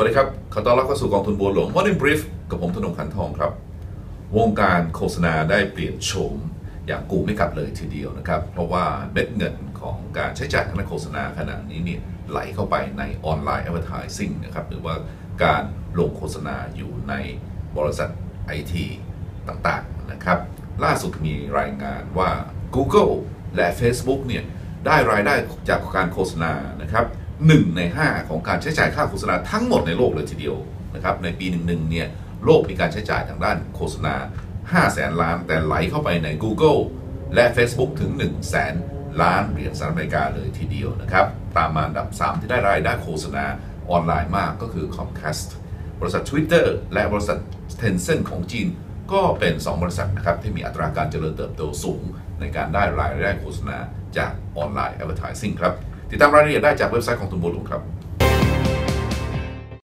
วัสดีครับ ขอต้อนรับเข้าสู่กองทุนบัวหลวง Morning Brief กับผมธนงขันทองครับ วงการโฆษณาได้เปลี่ยนโฉมอย่างกูไม่กลับเลยทีเดียวนะครับ เพราะว่าเม็ดเงินของการใช้จ่ายทางด้านโฆษณาขณะนี้เนี่ยไหลเข้าไปในออนไลน์ advertising นะครับหรือว่าการลงโฆษณาอยู่ในบริษัทไอทีต่างๆนะครับ ล่าสุดมีรายงานว่า Google และ Facebook เนี่ยได้รายได้จากการโฆษณานะครับ หนึ่งใน 5 ของการใช้จ่ายค่าโฆษณาทั้งหมดในโลกเลยทีเดียวนะครับในปีหนึ่งๆเนี่ยโลกมีการใช้จ่ายทางด้านโฆษณา 5 แสนล้าน แต่ไหลเข้าไปใน Google และ Facebook ถึง 1 แสนล้านเหรียญสหรัฐอเมริกาเลยทีเดียวนะครับตามมาอันดับ 3 ที่ได้รายได้โฆษณาออนไลน์มากก็คือ Comcast บริษัท Twitter และบริษัท Tencent ของจีน ก็เป็น 2 บริษัทนะครับที่มีอัตราการเจริญเติบโตสูง ในการได้รายได้โฆษณาจากออนไลน์ advertising ครับ ติดตามรายละเอียดได้จากเว็บไซต์ของตุนบัวหลวงครับ